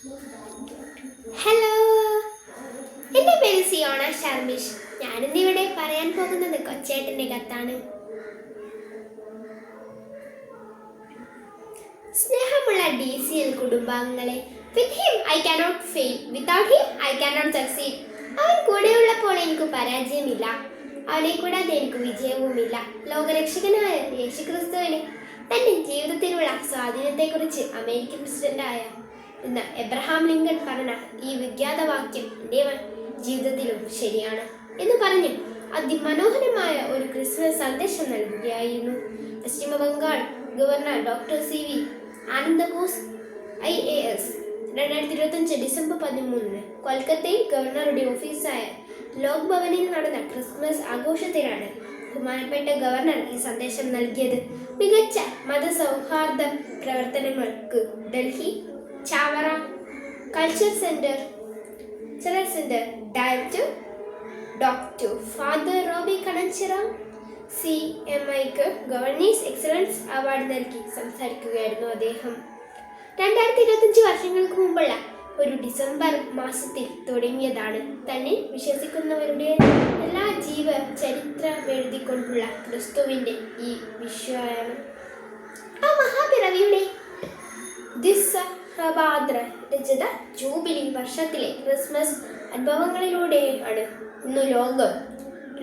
Hello എന്റെ പേര് സിയോണ ശർമിഷ്. ഞാനിന്നിവിടെ പറയാൻ പോകുന്നത് കൊച്ചേട്ടന്റെ കത്താണ്. സ്നേഹമുള്ള ഡി സി എൽ കുടുംബാംഗങ്ങളെ with him I cannot fail without him I cannot succeed അവൻ കൂടെയുള്ളപ്പോൾ എനിക്ക് പരാജയമില്ല. അവനെ കൂടാതെ എനിക്ക് വിജയവുമില്ല. ലോകരക്ഷകനായ യേശുക്രിസ്തുവിനെ തന്റെ ജീവിതത്തിലുള്ള സ്വാധീനത്തെക്കുറിച്ച് അമേരിക്കൻ പ്രസിഡന്റായ ഇന്ന് എബ്രഹാം ലിങ്കൺ പറഞ്ഞ ഈ വിഖ്യാത വാക്യം എന്റെ ജീവിതത്തിലും ശരിയാണ് എന്ന് പറഞ്ഞ് അതിമനോഹരമായ ഒരു ക്രിസ്മസ് സന്ദേശം നൽകുകയായിരുന്നു. പശ്ചിമ Bengal governor doctor C V Anandabose I A S രണ്ടായിരത്തി ഇരുപത്തഞ്ച് ഡിസംബർ പതിമൂന്നിന് കൊൽക്കത്തയിൽ ഗവർണറുടെ ഓഫീസായ ലോക് ഭവനിൽ നടന്ന ക്രിസ്മസ് ആഘോഷത്തിലാണ് ബഹുമാനപ്പെട്ട ഗവർണർ ഈ സന്ദേശം നൽകിയത്. മികച്ച മതസൗഹാർദ്ദ പ്രവർത്തനങ്ങൾക്ക് Delhi Chavara culture centre children centre director doctor father Roby Kanachira C M ഐക്ക് ഗവർണേഴ്സ് എക്സലൻസ് അവാർഡ് നൽകി സംസാരിക്കുകയായിരുന്നു അദ്ദേഹം. രണ്ടായിരത്തി ഇരുപത്തഞ്ച് വർഷങ്ങൾക്ക് മുമ്പുള്ള ഒരു ഡിസംബർ മാസത്തിൽ തുടങ്ങിയതാണ് തന്നെ വിശ്വസിക്കുന്നവരുടെ എല്ലാ ജീവ ചരിത്രം എഴുതിക്കൊണ്ടുള്ള ക്രിസ്തുവിന്റെ ഈ വിശ്വാസം ആ മഹാപിറവിയുടെ ദിസ്സഹബാദ്ര രചിത ജൂബിലി വർഷത്തിലെ ക്രിസ്മസ് അനുഭവങ്ങളിലൂടെയാണ് ഇന്ന് ലോകം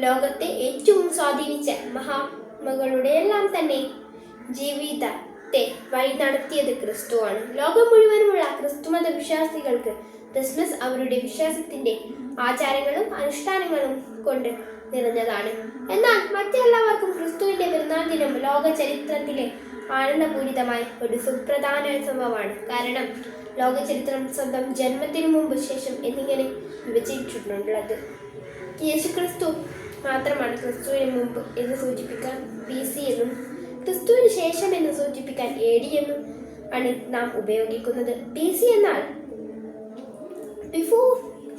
ലോകത്തെ ഏറ്റവും സ്വാധീനിച്ച മഹാത്മകളുടെ എല്ലാം തന്നെ ജീവിതത്തെ വഴി നടത്തിയത് ക്രിസ്തുവാണ്. ലോകം മുഴുവനുമുള്ള ക്രിസ്തുമത വിശ്വാസികൾക്ക് ക്രിസ്മസ് അവരുടെ വിശ്വാസത്തിന്റെ ആചാരങ്ങളും അനുഷ്ഠാനങ്ങളും കൊണ്ട് നിറഞ്ഞതാണ്. എന്നാൽ മറ്റെല്ലാവർക്കും ക്രിസ്തുവിന്റെ പെരുന്നാൾ ദിനം ലോക ചരിത്രത്തിലെ ആനന്ദപൂരിതമായ ഒരു സുപ്രധാന സംഭവമാണ് കാരണം ലോകചരിത്രം സ്വന്തം ജന്മത്തിനു മുമ്പ് ശേഷം എന്നിങ്ങനെ വിഭജിച്ചിട്ടുള്ളത്. യേശുക്രിസ്തു മാത്രമാണ് ക്രിസ്തുവിന് മുമ്പ് എന്ന് സൂചിപ്പിക്കാൻ ബി സി എന്നും ക്രിസ്തുവിന് ശേഷം എന്ന് സൂചിപ്പിക്കാൻ എ ഡി എന്നും ആണ് നാം ഉപയോഗിക്കുന്നത്. ബി സി എന്നാൽ ബിഫോർ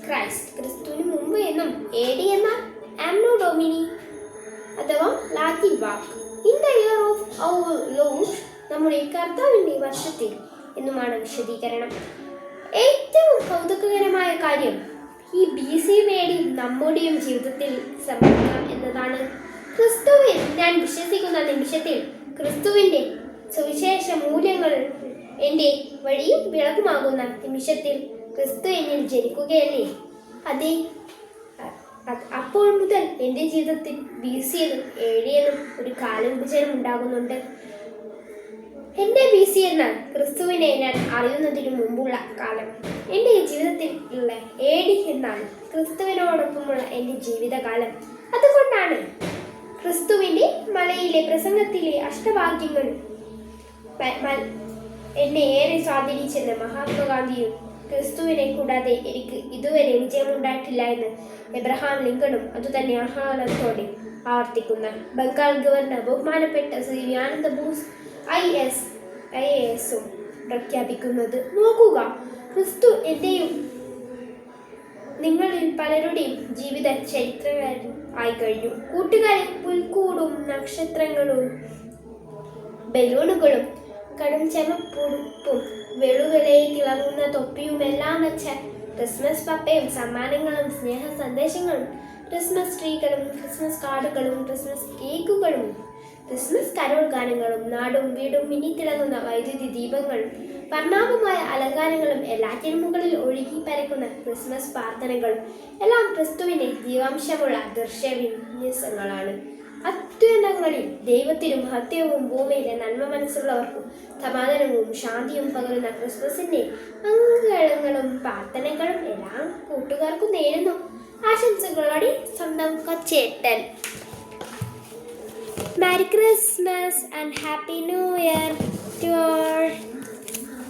ക്രൈസ്റ്റ് ക്രിസ്തുവിന് മുമ്പ് എന്നും എ ഡി എന്നാൽ ആംനോ ഡൊമിനി അഥവാ ലാറ്റിൻ വാക്ക്. ഓഫ് നമ്മുടെ കർത്താവിന്റെ വർഷത്തിൽ എന്നുമാണ് വിശദീകരണം. ഏറ്റവും കൗതുകകരമായ കാര്യം ഈ ബി സി മേടി നമ്മുടെയും ജീവിതത്തിൽ സംഭവിക്കാം എന്നതാണ്. ക്രിസ്തുവിൽ ഞാൻ വിശ്വസിക്കുന്ന നിമിഷത്തിൽ ക്രിസ്തുവിന്റെ സുവിശേഷ മൂല്യങ്ങൾ എന്റെ വഴിയും വിളക്കുമാകുന്ന നിമിഷത്തിൽ ക്രിസ്തു എന്നിൽ ജനിക്കുകയല്ലേ? അതെ അപ്പോൾ മുതൽ എന്റെ ജീവിതത്തിൽ ബി സി എന്നും എന്നും ഒരു കാലവിഭജനം ഉണ്ടാകുന്നുണ്ട്. എന്റെ ബി സി എന്നാൽ ക്രിസ്തുവിനെ ഞാൻ അറിയുന്നതിനു മുമ്പുള്ള കാലം. എന്റെ ജീവിതത്തിൽ ഉള്ള ഏടി എന്നാൽ ക്രിസ്തുവിനോടൊപ്പമുള്ള എന്റെ ജീവിതകാലം. അതുകൊണ്ടാണ് ക്രിസ്തുവിന്റെ മലയിലെ പ്രസംഗത്തിലെ അഷ്ടവാക്യങ്ങൾ എന്നെ ഏറെ സ്വാധീനിച്ചെന്ന് മഹാത്മാഗാന്ധിയും ക്രിസ്തുവിനെ കൂടാതെ എനിക്ക് ഇതുവരെ വിജയമുണ്ടായിട്ടില്ല എന്ന് എബ്രഹാം ലിങ്കണും അതുതന്നെ ആഹ്ലാദത്തോടെ ആവർത്തിക്കുന്ന ബംഗാൾ ഗവർണർ ബഹുമാനപ്പെട്ട Shri Ananda Bose I S I A എസും പ്രഖ്യാപിക്കുന്നത് നോക്കുക. ക്രിസ്തു എന്റെയും നിങ്ങളിൽ പലരുടെയും ജീവിത ചരിത്രകാരൻ ആയി കഴിഞ്ഞു കൂട്ടുകാരിൽ പുൽക്കൂടും നക്ഷത്രങ്ങളും ബലൂണുകളും കടും ചെമപ്പുടുപ്പും വെളുവിലയിൽ തിളങ്ങുന്ന തൊപ്പിയുമെല്ലാം വെച്ച ക്രിസ്മസ് പപ്പയും സമ്മാനങ്ങളും സ്നേഹ സന്ദേശങ്ങളും ക്രിസ്മസ് ട്രീകളും ക്രിസ്മസ് കാർഡുകളും ക്രിസ്മസ് കേക്കുകളും ക്രിസ്മസ് കരോൾ ഗാനങ്ങളും നാടും വീടും മിനി മിന്നിത്തിളങ്ങുന്ന വൈദ്യുതി ദീപങ്ങളും വർണാഭമായ അലങ്കാരങ്ങളും എല്ലാറ്റിനും മുകളിൽ ഒഴുകി പരക്കുന്ന ക്രിസ്മസ് പ്രാർത്ഥനകളും എല്ലാം ക്രിസ്തുവിന്റെ ജീവാംശമുള്ള ദൃശ്യവിന്യാസങ്ങളാണ്. അത്യുന്നതങ്ങളിൽ ദൈവത്തിനും ഹത്യവും ഭൂമിയിലെ നന്മ മനസ്സുള്ളവർക്കും സമാധാനവും ശാന്തിയും പകരുന്ന ക്രിസ്മസിന്റെ അംഗങ്ങളും പ്രാർത്ഥനകളും എല്ലാം കൂട്ടുകാർക്കും നേരുന്നു. ആശംസകളോടെ സ്വന്തം കൊച്ചേട്ടൻ. Merry Christmas and happy new year to all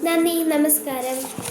നന്ദി നമസ്കാരം.